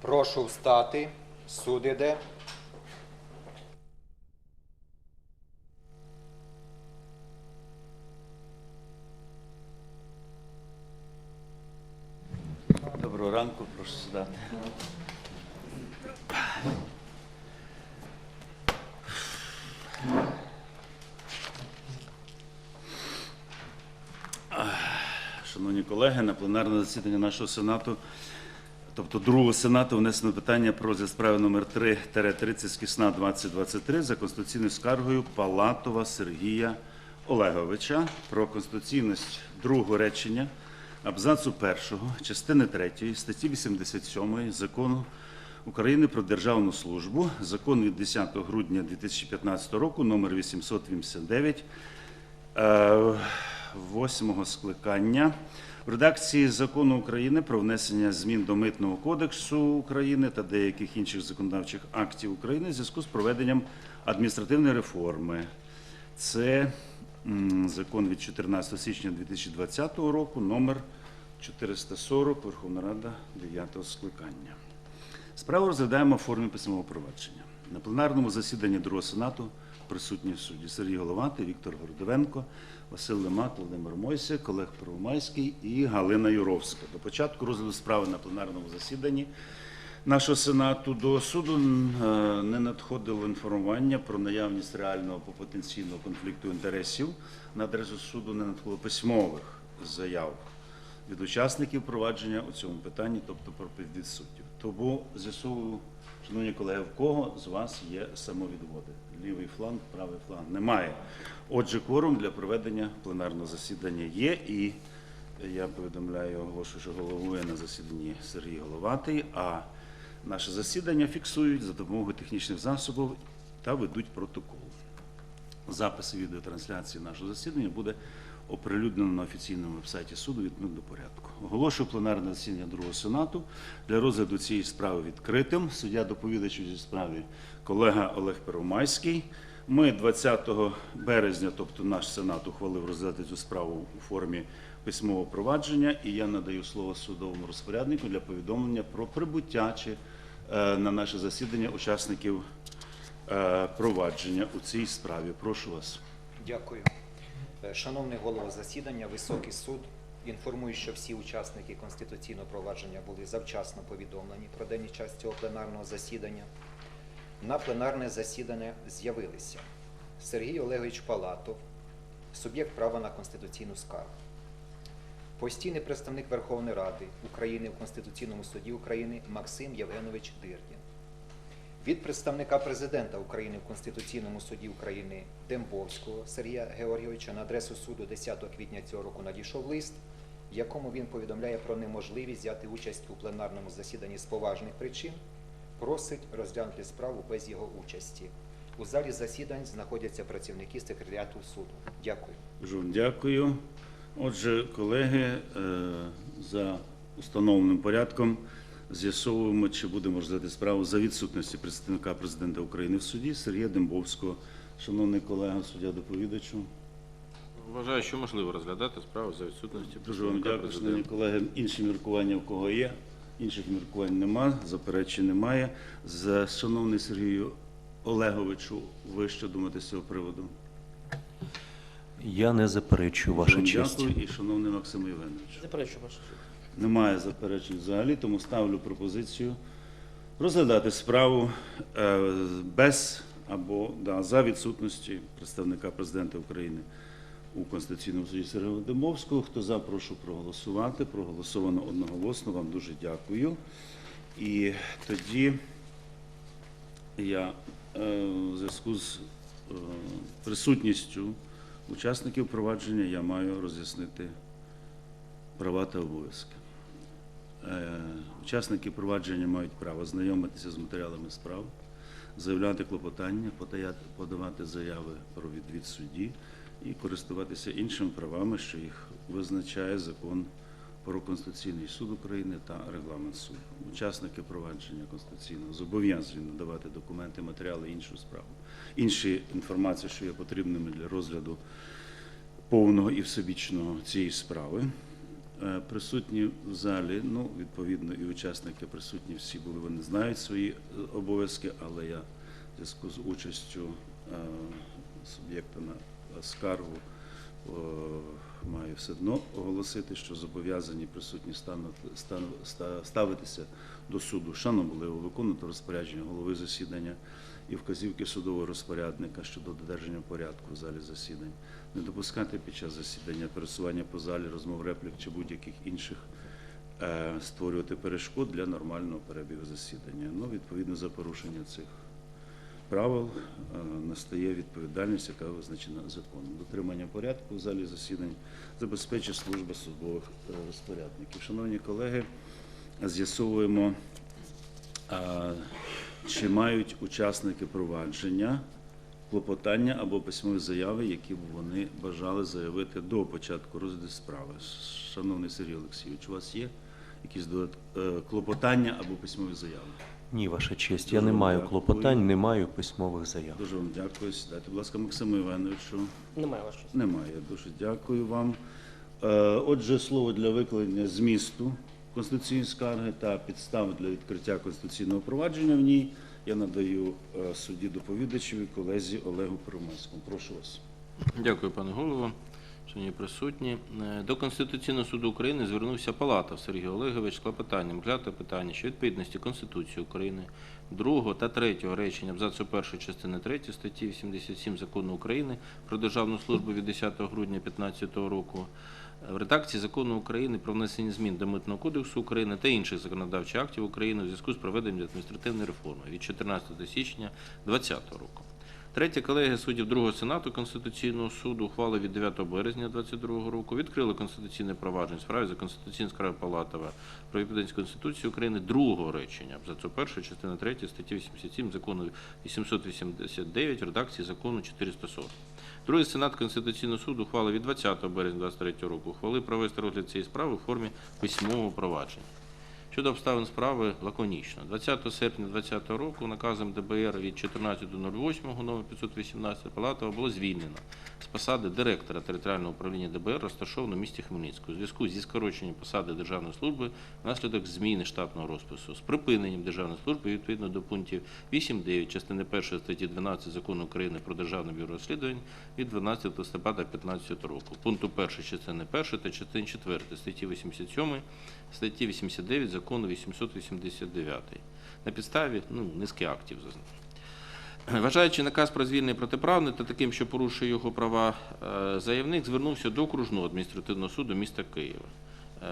Прошу встати. Суд іде. Доброго ранку, прошу сідати. Шановні колеги, на пленарне засідання нашого Сенату, тобто другого Сенату, внесено питання про розгляд справи номер 3-30 з кисна 2023 за конституційною скаргою Палатова Сергія Олеговича про конституційність другого речення абзацу першого частини 3 статті 87 закону України про державну службу, закон від 10 грудня 2015 року, номер 889, е, восьмого скликання в редакції закону України про внесення змін до Митного кодексу України та деяких інших законодавчих актів України в зв'язку з проведенням адміністративної реформи. Це закон від 14 січня 2020 року, номер 440, Верховна Рада 9 скликання. Справу розглядаємо в формі письмового провадження. На пленарному засіданні Другого Сенату присутні судді Сергій Головатий, Віктор Гордовенко, Василь Лемак, Володимир Мойсик, Олег Первомайський і Галина Юровська. До початку розгляду справи на пленарному засіданні нашого Сенату до суду е, не надходило інформування про наявність реального або потенційного конфлікту інтересів. На адресу суду не надходило письмових заяв від учасників провадження у цьому питанні, тобто про підвід суддів. Тому з'ясовую, шановні колеги, в кого з вас є самовідводи? Лівий фланг, правий фланг немає. Отже, кворум для проведення пленарного засідання є, і я повідомляю, оголошую, що головує на засіданні Сергій Головатий, а наше засідання фіксують за допомогою технічних засобів та ведуть протокол. Запис відеотрансляції нашого засідання буде оприлюднено на офіційному вебсайті суду відповідно до порядку. Оголошую пленарне засідання Другого Сенату для розгляду цієї справи відкритим. Суддя доповідач у цій справі колега Олег Первомайський. Ми 20 березня, тобто наш Сенат, ухвалив розглядати цю справу у формі письмового провадження, і я надаю слово судовому розпоряднику для повідомлення про прибуття чи е, на наше засідання учасників е, провадження у цій справі. Прошу вас. Дякую. Е, Шановний голова засідання, високий суд. Інформую, що всі учасники конституційного провадження були завчасно повідомлені про день і час цього пленарного засідання. На пленарне засідання з'явилися Сергій Олегович Палатов, суб'єкт права на конституційну скаргу, постійний представник Верховної Ради України в Конституційному суді України Максим Євгенович Дирдін. Від представника президента України в Конституційному суді України Дембовського Сергія Георгійовича на адресу суду 10 квітня цього року надійшов лист, в якому він повідомляє про неможливість взяти участь у пленарному засіданні з поважних причин, просить розглянути справу без його участі. У залі засідань знаходяться працівники секретаріату суду. Дякую. Вам дякую. Отже, колеги, е, за установленим порядком з'ясовуємо, чи будемо розглядати справу за відсутності представника президента України в суді Сергія Дембовського. Шановний колега, суддя доповідачу. Вважаю, що можливо розглядати справу за відсутності Дуже вам дякую, шановні колеги. Інші міркування в кого є? Інших міркувань нема, заперечень немає. За шановний Сергію Олеговичу, ви що думаєте з цього приводу? Я не заперечую ваша Дуже честь. Дякую. І шановний Максим Євгенович. Заперечую вашу честь. Немає заперечень взагалі, тому ставлю пропозицію розглядати справу е, без або за відсутності представника президента України у Конституційному суді Сергія Демовського. Хто за, прошу проголосувати. Проголосовано одноголосно. Вам дуже дякую. І тоді я е, в зв'язку з е, присутністю учасників провадження я маю роз'яснити права та обов'язки. Е, Учасники провадження мають право знайомитися з матеріалами справ, заявляти клопотання, подавати заяви про відвід судді і користуватися іншими правами, що їх визначає закон про Конституційний суд України та регламент суду. Учасники провадження конституційного зобов'язані надавати документи, матеріали іншу справу, інші інформації, що є потрібними для розгляду повного і всебічного цієї справи. Е, Присутні в залі, ну, відповідно, і учасники присутні всі були, вони знають свої е, обов'язки, але я в зв'язку з участю е, суб'єкта на скаргу маю все одно оголосити, що зобов'язані присутні ставитися до суду. Шанобливо, виконувати розпорядження голови засідання і вказівки судового розпорядника щодо додержання порядку в залі засідань, не допускати під час засідання пересування по залі, розмов реплік чи будь-яких інших е, створювати перешкод для нормального перебігу засідання. Ну, відповідно за порушення цих правил е, настає відповідальність, яка визначена законом. Дотримання порядку в залі засідань забезпечить служба службових е, розпорядників. Шановні колеги, з'ясовуємо, чи мають учасники провадження клопотання або письмові заяви, які б вони бажали заявити до початку розгляду справи. Шановний Сергій Олексійович, у вас є якісь додат- е, клопотання або письмові заяви? Ні, ваша честь, Дуже я не маю дякую. клопотань, не маю письмових заяв. Дуже вам дякую. Сідайте, будь ласка, Максиму Івановичу. Немає вашого. Немає. Дуже дякую вам. Е, Отже, слово для викладення змісту конституційної скарги та підстави для відкриття конституційного провадження в ній я надаю е, судді доповідачеві колезі Олегу Первомайському. Прошу вас. Дякую, пане голово. Шановні присутні. Е, До Конституційного суду України звернувся Палатов Сергій Олегович з клопотанням взяти питання що відповідності Конституції України, другого та третього речення абзацу першої частини 3 статті 87 Закону України про державну службу від 10 грудня 2015 року в редакції Закону України про внесення змін до Митного кодексу України та інших законодавчих актів України у зв'язку з проведенням адміністративної реформи від 14 січня 2020 року. Третя колегія суддів Другого Сенату Конституційного суду ухвали від 9 березня 2022 року відкрили конституційне провадження в справі за конституційною скаргою Палатова про відповідність Конституції України другого речення абзацу першої частини 3 статті 87 закону 889 редакції закону 440. Другий Сенат Конституційного суду ухвалив від 20 березня 2023 року ухвалив провести розгляд цієї справи у формі письмового провадження. Щодо обставин справи лаконічно. 20 серпня 2020 року наказом ДБР від 14.08 номер 518 Палатова було звільнено з посади директора територіального управління ДБР, розташованого в місті Хмельницькому, у зв'язку зі скороченням посади державної служби внаслідок зміни штатного розпису, з припиненням державної служби відповідно до пунктів 8.9 частини 1 статті 12 Закону України про Державне бюро розслідувань від 12 листопада 2015 року, пункту 1 частини 1 та частини 4 статті 87 статті 89 закону 889 на підставі ну, низки актів. Вважаючи наказ про звільнення протиправним та таким, що порушує його права, е, заявник звернувся до окружного адміністративного суду міста Києва.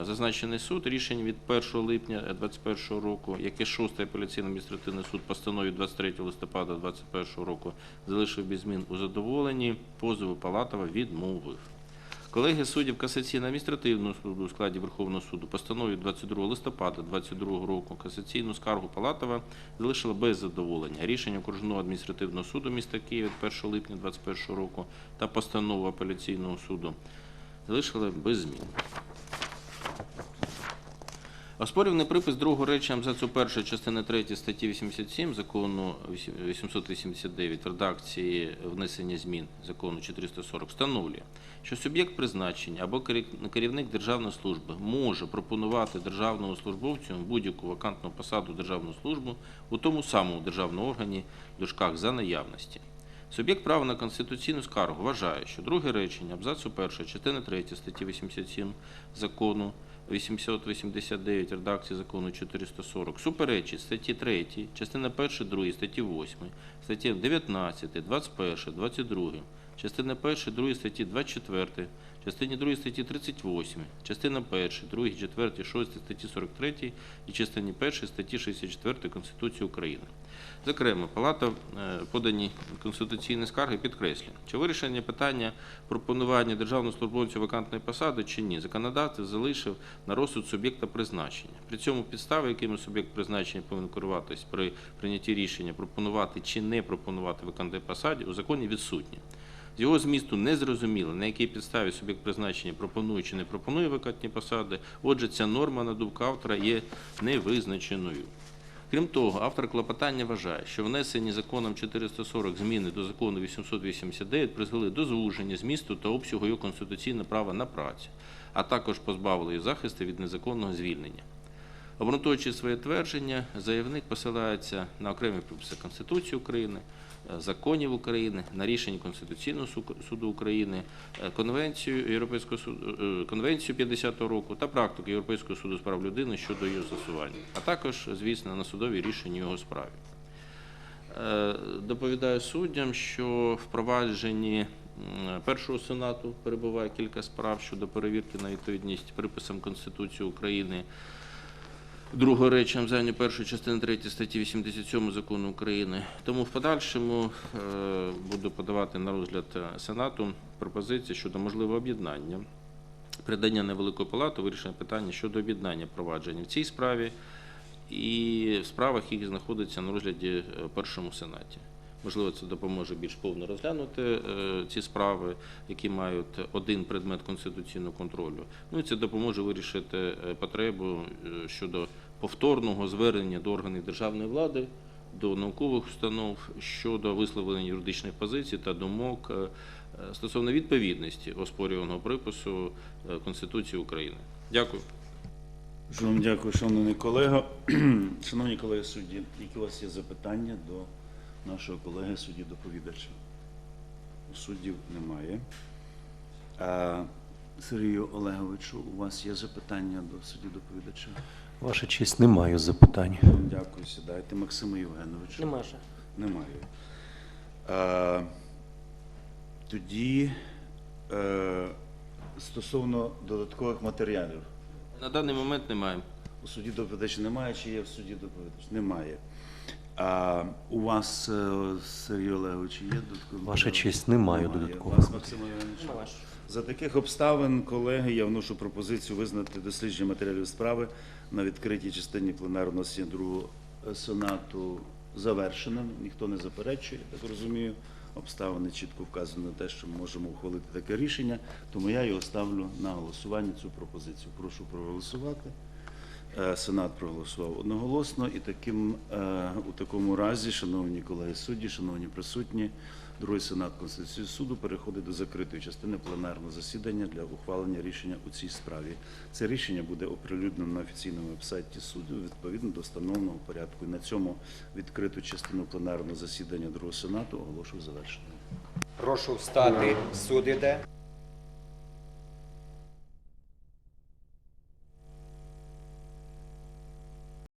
Е, Зазначений суд рішень від 1 липня 2021 року, яке 6 апеляційний адміністративний суд постанові 23 листопада 2021 року залишив без змін у задоволенні, позову Палатова відмовив. Колегія суддів касаційно адміністративного суду у складі Верховного суду постанові 22 листопада 2022 року касаційну скаргу Палатова залишила без задоволення. Рішення окружного адміністративного суду міста Києва від 1 липня 2021 року та постанову апеляційного суду залишили без змін. Оспорюваний припис другого речення абзацу першої частини 3 статті 87 закону 889 в редакції внесення змін закону 440 встановлює, що суб'єкт призначення або керівник державної служби може пропонувати державному службовцю будь-яку вакантну посаду державну службу у тому самому державному органі в дужках за наявності. Суб'єкт права на конституційну скаргу вважає, що друге речення абзацу 1 частини 3 статті 87 закону 889 редакції закону 440 суперечить статті 3, частина 1, 2 статті 8, статті 19, 21, 22, частина 1, 2 статті 24, частині 2 статті 38, частина 1, 2, 4, 6 статті 43 і частині 1 статті 64 Конституції України. Зокрема, Палата е, подані конституційні скарги підкреслює, чи вирішення питання пропонування державного службовця вакантної посади чи ні, законодавець залишив на розсуд суб'єкта призначення. При цьому підстави, якими суб'єкт призначення повинен керуватись при прийнятті рішення пропонувати чи не пропонувати вакантної посаді, у законі відсутні. Його змісту не зрозуміло, на якій підставі суб'єкт призначення пропонує чи не пропонує вакантні посади. Отже, ця норма, на думку автора, є невизначеною. Крім того, автор клопотання вважає, що внесені законом 440 зміни до закону 889 призвели до звуження змісту та обсягу його конституційного права на працю, а також позбавили її захисту від незаконного звільнення. Обґрунтуючи своє твердження, заявник посилається на окремі приписи Конституції України, е, законів України, на рішення Конституційного суду України, е, Конвенцію е, Конвенцію 50-го року та практику Європейського суду з прав людини щодо її застосування, а також, звісно, на судові рішення його справі. Доповідаю суддям, що в провадженні першого сенату перебуває кілька справ щодо перевірки на відповідність приписам Конституції України. Другого речам зайня першої частини 3 статті 87 закону України. Тому в подальшому е, буду подавати на розгляд е, Сенату пропозиції щодо можливого об'єднання. Придання невеликої палати вирішення питання щодо об'єднання провадження в цій справі і в справах, які знаходяться на розгляді е, першому сенаті. Можливо, це допоможе більш повно розглянути ці справи, які мають один предмет конституційного контролю. Ну і це допоможе вирішити потребу щодо повторного звернення до органів державної влади, до наукових установ щодо висловлення юридичних позицій та думок е, е, стосовно відповідності оспорюваного припису е, Конституції України. Дякую. Вам дякую, шановний колего. Шановні колеги судді, які у вас є запитання до нашого колеги судді доповідача? Суддів немає. Сергію Олеговичу, у вас є запитання до судді доповідача? Ваша честь, не маю запитань. Дякую, сідайте. Максиму Євгеновичу. Нема же. Немає. А, тоді е, стосовно додаткових матеріалів. На даний момент немає. У суді доповідач немає, чи є в суді доповідач? Немає. А у вас, е, Сергій Олегович, є додаткові? Ваша матеріали? честь, не маю Немає. додаткових У вас, Максима Євгеновича? Нема ж. За таких обставин, колеги, я вношу пропозицію визнати дослідження матеріалів справи на відкритій частині пленарного другого е, сенату завершеним. Ніхто не заперечує, так розумію. Обставини чітко вказані на те, що ми можемо ухвалити таке рішення, тому я його ставлю на голосування цю пропозицію. Прошу проголосувати. Е, Сенат проголосував одноголосно, і таким е, у такому разі, шановні колеги судді, шановні присутні, другий сенат Конституційного суду переходить до закритої частини пленарного засідання для ухвалення рішення у цій справі. Це рішення буде оприлюднено на офіційному вебсайті суду відповідно до встановленого порядку. І на цьому відкриту частину пленарного засідання другого сенату оголошую завершеною. Прошу встати, суд іде.